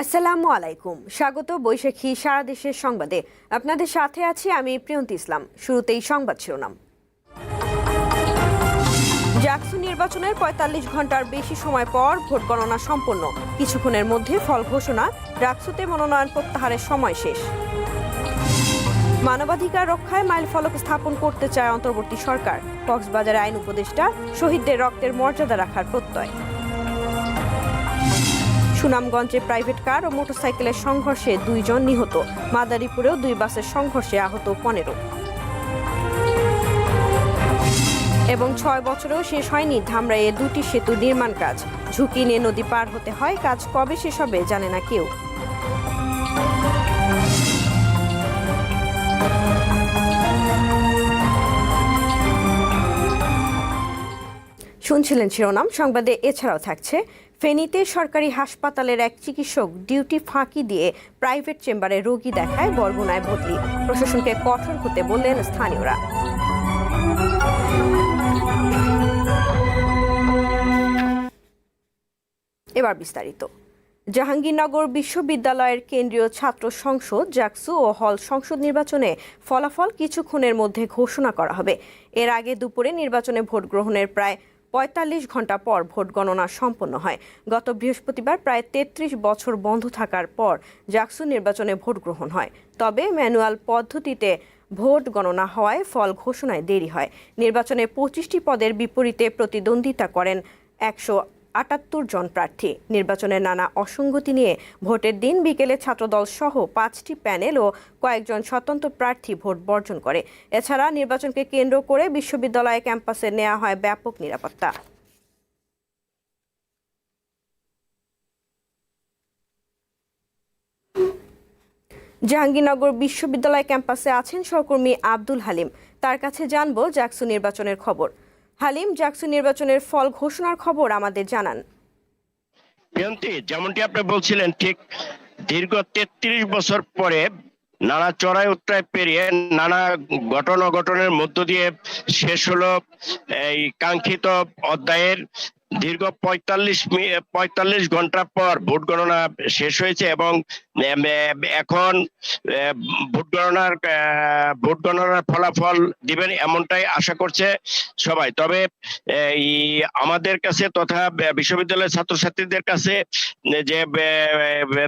আসসালামু আলাইকুম। স্বাগত বৈশাখী সারা দেশের সংবাদে। আপনাদের সাথে আছি আমি প্রিয়ন্ত ইসলাম। শুরুতেই সংবাদ শিরোনাম। জাকসু নির্বাচনের পঁয়তাল্লিশ ঘণ্টার বেশি সময় পর ভোট গণনা সম্পন্ন। কিছুক্ষণের মধ্যে ফল ঘোষণা ডাকসুতে মনোনয়ন প্রত্যাহারের সময় শেষ। মানবাধিকার রক্ষায় মাইল ফলক স্থাপন করতে চায় অন্তর্বর্তী সরকার। কক্সবাজার আইন উপদেষ্টা শহীদদের রক্তের মর্যাদা রাখার প্রত্যয়। সুনামগঞ্জে প্রাইভেট কার ও মোটরসাইকেলের সংঘর্ষে দুইজন নিহত। মাদারীপুরেও দুই বাসের সংঘর্ষে আহত পনেরো। এবং ছয় বছরেও শেষ হয়নি ধামরাইয়ে দুটি সেতু নির্মাণ কাজ। ঝুঁকি নিয়ে নদী পার হতে হয়, কাজ কবে শেষ হবে জানে না কেউ। শুনছিলেন শিরোনাম, সংবাদে এছাড়াও থাকছে ফেনীতে সরকারি হাসপাতালের এক চিকিৎসক ডিউটি ফাঁকি দিয়ে প্রাইভেট চেম্বারে রোগী দেখায় বরগুনায় বদলি। প্রশাসনকে কঠোর হতে বললেন স্থানীয়রা। এবার বিস্তারিত। জাহাঙ্গীরনগর বিশ্ববিদ্যালয়ের কেন্দ্রীয় ছাত্র সংসদ, জাকসু ও হল সংসদ নির্বাচনে ফলাফল কিছুক্ষণের মধ্যে ঘোষণা করা হবে। এর আগে দুপুরে নির্বাচনে ভোট গ্রহণের প্রায় পঁয়তাল্লিশ ঘণ্টা পর ভোট গণনা সম্পন্ন হয়। গত বৃহস্পতিবার প্রায় তেত্রিশ বছর বন্ধ থাকার পর জাকসু নির্বাচনে ভোট গ্রহণ হয়। তবে ম্যানুয়াল পদ্ধতিতে ভোট গণনা হওয়ায় ফল ঘোষণায় দেরি হয়। নির্বাচনে পঁচিশটি পদের বিপরীতে প্রতিদ্বন্দ্বিতা করেন একশো আটাত্তর জন প্রার্থী। নির্বাচনের নানা অসঙ্গতি নিয়ে ভোটের দিন বিকেলে ছাত্রদল সহ পাঁচটি প্যানেল ও কয়েকজন স্বতন্ত্র প্রার্থী ভোট বর্জন করে। এছাড়া নির্বাচনকে কেন্দ্র করে বিশ্ববিদ্যালয় ক্যাম্পাসে নেওয়া হয় ব্যাপক নিরাপত্তা। জাহাঙ্গীরনগর বিশ্ববিদ্যালয় ক্যাম্পাসে আছেন সহকর্মী আব্দুল হালিম। তার কাছে জানব জাকসু নির্বাচনের খবর। হালিম জাকসু নির্বাচনের ফল ঘোষণার খবর আমাদের জানান। প্রিয়ন্তি যেমনটি আপনি বলছিলেন, ঠিক দীর্ঘ তেত্রিশ বছর পরে নানা চড়াই উত্তরায় পেরিয়ে নানা ঘটন অঘটনের মধ্য দিয়ে শেষ হলো এই কাঙ্ক্ষিত অধ্যায়ের দীর্ঘ পঁয়তাল্লিশ পঁয়তাল্লিশ ঘণ্টা পর ভোট গণনা শেষ হয়েছে এবং এখন ভোট গণনার ভোট গণনার ফলাফল দিবেন এমনটাই আশা করছে সবাই। তবে আমাদের কাছে তথা বিশ্ববিদ্যালয়ের ছাত্রছাত্রীদের কাছে যে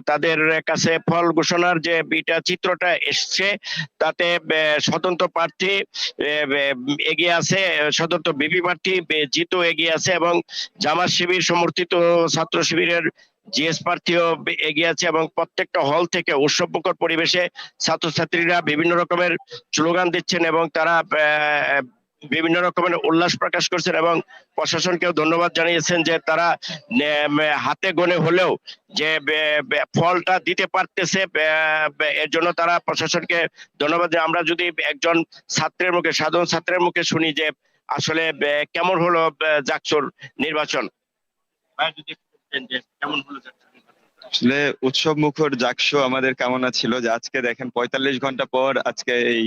তাদের কাছে ফল ঘোষণার যে, বিটা, চিত্রটা এসছে, তাতে স্বতন্ত্র প্রার্থী এগিয়ে আছে, স্বতন্ত্র বিপি প্রার্থী জিতু এগিয়ে আছে এবং জামাত শিবির সমর্থিত ছাত্র শিবিরের জিএস প্রার্থীও এগিয়ে আছে এবং প্রত্যেকটা হল থেকে উৎসবমুখর পরিবেশে ছাত্রছাত্রীরা বিভিন্ন রকমের স্লোগান দিচ্ছেন এবং তারা বিভিন্ন রকমের উল্লাস প্রকাশ করছেন এবং প্রশাসনকেও ধন্যবাদ জানিয়েছেন যে তারা হাতে গনে হলেও যে ফলটা দিতে পারতেছে এর জন্য তারা প্রশাসনকে ধন্যবাদ আমরা যদি একজন ছাত্রের মুখে, সাধারণ ছাত্রের মুখে শুনি যে আসলে কেমন হলো জাকসুর নির্বাচন? যদি আসলে উৎসব মুখর জাকসু আমাদের কামনা ছিল যে আজকে দেখেন পঁয়তাল্লিশ ঘণ্টা পর আজকে এই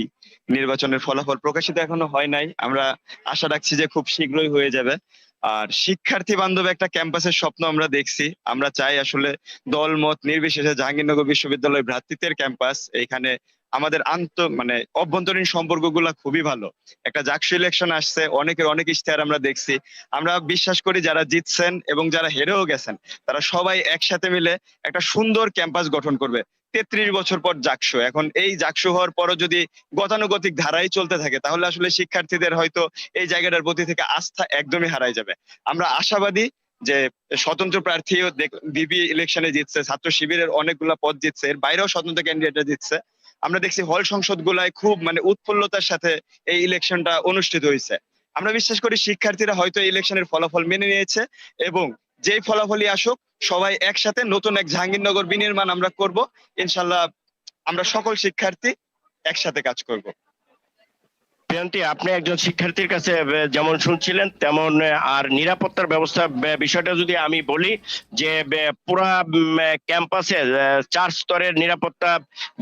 নির্বাচনের ফলাফল প্রকাশিত এখনও হয় নাই। আমরা আশা রাখছি যে খুব শীঘ্রই হয়ে যাবে। আর শিক্ষার্থী বান্ধব একটা ক্যাম্পাসের স্বপ্ন আমরা দেখছি। আমরা চাই আসলে দল মত নির্বিশেষে জাহাঙ্গীরনগর বিশ্ববিদ্যালয় ভ্রাতৃত্বের ক্যাম্পাস, এখানে আমাদের আন্ত মানে অভ্যন্তরীণ সম্পর্কগুলা খুবই ভালো। একটা জাকসু ইলেকশন আসছে, অনেকের অনেক ইশতেহার আমরা দেখছি। আমরা বিশ্বাস করি যারা জিতছেন এবং যারা হেরেও গেছেন, তারা সবাই একসাথে মিলে একটা সুন্দর ক্যাম্পাস গঠন করবে। তেত্রিশ বছর পর জাকসু। এখন এই জাকসু হওয়ার পরও যদি গতানুগতিক ধারাই চলতে থাকে, তাহলে আসলে শিক্ষার্থীদের হয়তো এই জায়গাটার প্রতি থেকে আস্থা একদমই হারাই যাবে। আমরা আশাবাদী যে স্বতন্ত্র প্রার্থীও বিবি ইলেকশনে জিতছে, ছাত্র শিবিরের অনেকগুলো পদ জিতছে, এর বাইরেও স্বতন্ত্র ক্যান্ডিডেটরা জিতছে। আমরা দেখছি হল সংসদ গুলায় খুব মানে উৎফুল্লতার সাথে এই ইলেকশনটা অনুষ্ঠিত হয়েছে আমরা বিশ্বাস করি শিক্ষার্থীরা হয়তো ইলেকশনের ফলাফল মেনে নিয়েছে এবং যেই ফলাফলই আসুক, সবাই একসাথে নতুন এক জাহাঙ্গীরনগর বিনির্মাণ আমরা করব। ইনশাল্লাহ আমরা সকল শিক্ষার্থী একসাথে কাজ করব। প্রিয়ন্তি, আপনি একজন শিক্ষার্থীর কাছে যেমন শুনছিলেন, তেমন আর নিরাপত্তার ব্যবস্থা বিষয়টা যদি আমি বলি যে পুরা ক্যাম্পাসে চার স্তরের নিরাপত্তা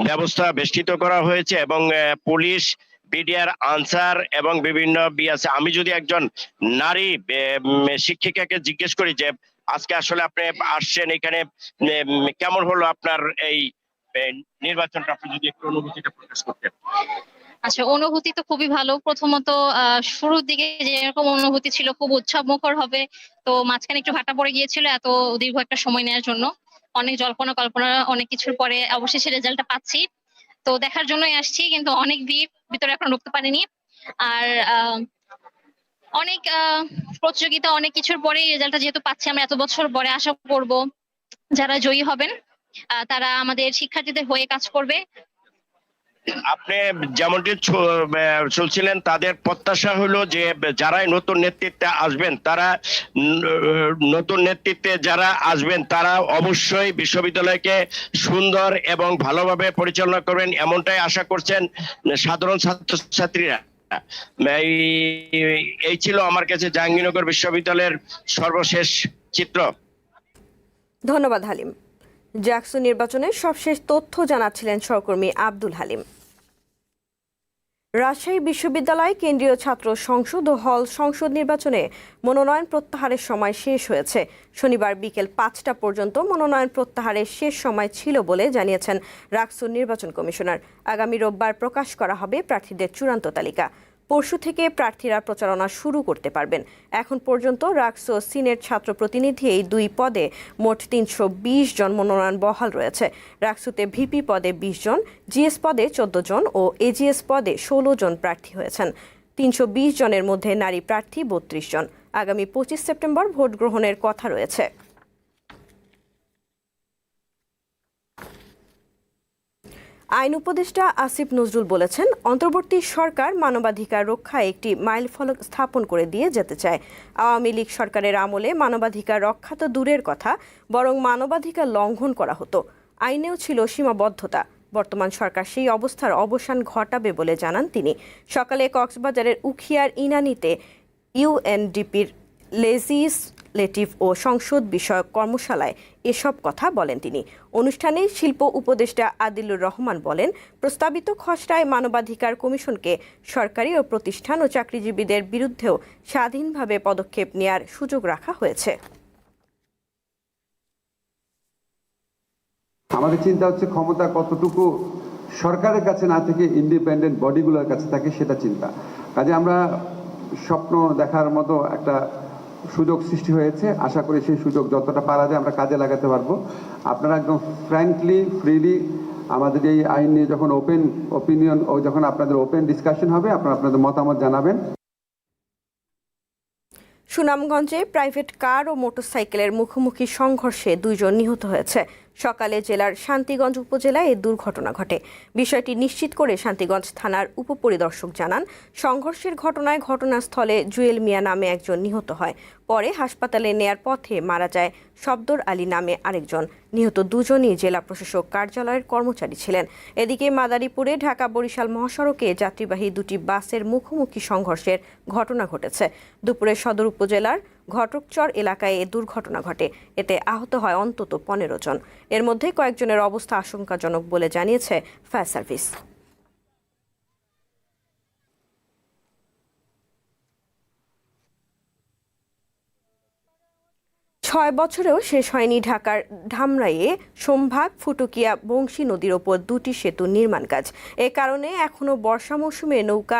ব্যবস্থা বেষ্টিত করা হয়েছে এবং পুলিশ, বিডিআর, আনসার এবং বিভিন্ন বি আছে। আমি যদি একজন নারী শিক্ষিকাকে জিজ্ঞেস করি যে, আজকে আসলে আপনি আসছেন এখানে কেমন হলো আপনার এই নির্বাচনটা? আপনি যদি একটু অনুভূতিটা প্রকাশ করতেন। আচ্ছা অনুভূতি তো খুবই ভালো। প্রথমত শুরুর দিকে যেরকম অনুভূতি ছিল, খুব উৎসব মুখর হবে। তো মাঝখানে একটু ভাটা পড়ে গিয়েছিল এত দীর্ঘ একটা সময় নেওয়ার জন্য। অনেক জল্পনা কল্পনা, অনেক কিছুর পরে অবশেষে রেজাল্টটা পাচ্ছি। তো দেখার জন্যই আসছি, কিন্তু অনেক ভিড়, ভিতরে এখন ঢুকতে পারিনি। আর অনেক প্রতিযোগিতা, অনেক কিছুর পরে রেজাল্টটা যেহেতু পাচ্ছি, আমরা এত বছর পরে আশা করব যারা জয়ী হবেন তারা আমাদের শিক্ষার্থীদের হয়ে কাজ করবে। আপনি যেমনটি চলছিলেন, তাদের প্রত্যাশা হলো যে, যারাই নতুন নেতৃত্বে আসবেন, তারা নতুন নেতৃত্বে যারা আসবেন, তারা অবশ্যই বিশ্ববিদ্যালয়কে সুন্দর এবং ভালোভাবে পরিচালনা করবেন এমনটাই আশা করছেন সাধারণ ছাত্রছাত্রীরা। এই ছিল আমার কাছে জাহাঙ্গীরনগর বিশ্ববিদ্যালয়ের সর্বশেষ চিত্র। ধন্যবাদ, হালিম। জ্যাকসু নির্বাচনের সবশেষ তথ্য জানাচ্ছিলেন সহকর্মী আব্দুল হালিম। রাজশাহী বিশ্ববিদ্যালয় কেন্দ্রীয় ছাত্র সংসদ ও হল সংসদ নির্বাচনে মনোনয়ন প্রত্যাহারের সময় শেষ হয়েছে। শনিবার বিকেল পাঁচটা পর্যন্ত মনোনয়ন প্রত্যাহারের শেষ সময় ছিল বলে জানিয়েছেন রাকসু নির্বাচন কমিশনার। আগামী রোববার প্রকাশ করা হবে প্রার্থীদের চূড়ান্ত তালিকা। পরশু থেকে প্রার্থীরা প্রচারণা শুরু করতে পারবেন। এখন পর্যন্ত রাকসো সিনের ছাত্র প্রতিনিধি এই দুই পদে মোট তিনশো বিশ জন মনোনয়ন বহাল রয়েছে। রাকসুতে ভিপি পদে বিশ জন, জিএস পদে চোদ্দ জন ও এজিএস পদে ষোলো জন প্রার্থী হয়েছেন। তিনশো বিশ জনের মধ্যে নারী প্রার্থী বত্রিশ জন। আগামী পঁচিশ সেপ্টেম্বর ভোট গ্রহণের কথা রয়েছে। আইন উপদেষ্টা আসিফ নজরুল বলেছেন, অন্তর্বর্তী সরকার মানবাধিকার রক্ষায় একটি মাইলফলক স্থাপন করে দিয়ে যেতে চায়। আওয়ামী লীগ সরকারের আমলে মানবাধিকার রক্ষা তো দূরের কথা, বরং মানবাধিকার লঙ্ঘন করা হতো। আইনেও ছিল সীমাবদ্ধতা। বর্তমান সরকার সেই অবস্থার অবসান ঘটাবে বলে জানান তিনি। সকালে কক্সবাজারের উখিয়ার ইনানিতে ইউএনডিপির লেজিসলেটিভ ও সংসদ বিষয়ক কর্মশালায় এসব কথা বলেন তিনি। অনুষ্ঠানে শিল্প উপদেষ্টা আদিলুর রহমান বলেন, প্রস্তাবিত খসড়ায় মানবাধিকার কমিশনকে সরকারি ও প্রতিষ্ঠান ও চাকরিজীবীদের বিরুদ্ধেও স্বাধীনভাবে পদক্ষেপ নেয়ার সুযোগ রাখা হয়েছে। আমাদের চিন্তা হচ্ছে ক্ষমতা কতটুকু সরকারের কাছে না থেকে ইন্ডিপেন্ডেন্ট বডিগুলোর কাছে থাকে সেটা চিন্তা। কাজে আমরা স্বপ্ন দেখার মতো একটা সুযোগ সৃষ্টি হয়েছে। আশা করি সেই সুযোগ যতটা পারা যায় আমরা কাজে লাগাতে পারব। আপনারা একদম ফ্র্যাঙ্কলি ফ্রিলি আমাদের এই আইন নিয়ে যখন ওপেন ওপিনিয়ন ও যখন আপনাদের ওপেন ডিসকাশন হবে, আপনারা আপনাদের মতামত জানাবেন। সুনামগঞ্জে প্রাইভেট কার ও মোটরসাইকেলের মুখোমুখি সংঘর্ষে দুইজন নিহত হয়েছে। সকালে জেলার শান্তিগঞ্জ উপজেলায় এই দুর্ঘটনা ঘটে। বিষয়টি নিশ্চিত করে শান্তিগঞ্জ থানার উপপরিদর্শক জানান, সংঘর্ষের ঘটনায় ঘটনাস্থলে জুয়েল মিয়া নামে একজন নিহত হয়। পরে হাসপাতালে নেয়ার পথে মারা যায় শব্দর আলী নামে আরেকজন। নিহত দুজনই জেলা প্রশাসক কার্যালয়ের কর্মচারী ছিলেন। এদিকে মাদারীপুরে ঢাকা বরিশাল মহাসড়কে যাত্রীবাহী দুটি বাসের মুখোমুখি সংঘর্ষের ঘটনা ঘটেছে। দুপুরে সদর উপজেলার ঘটকচর এলাকায় এ দুর্ঘটনা ঘটে। এতে আহত হয় অন্তত পনেরো জন। এর মধ্যে কয়েকজনের অবস্থা আশঙ্কাজনক বলে জানিয়েছে ফায়ার সার্ভিস। ছয় বছরেও শেষ হয়নি ঢাকার ধামরাইয়ে সম্ভাগ ফুটুকিয়া বংশী নদীর ওপর দুটি সেতু নির্মাণ কাজ। এ কারণে এখনও বর্ষা মৌসুমে নৌকার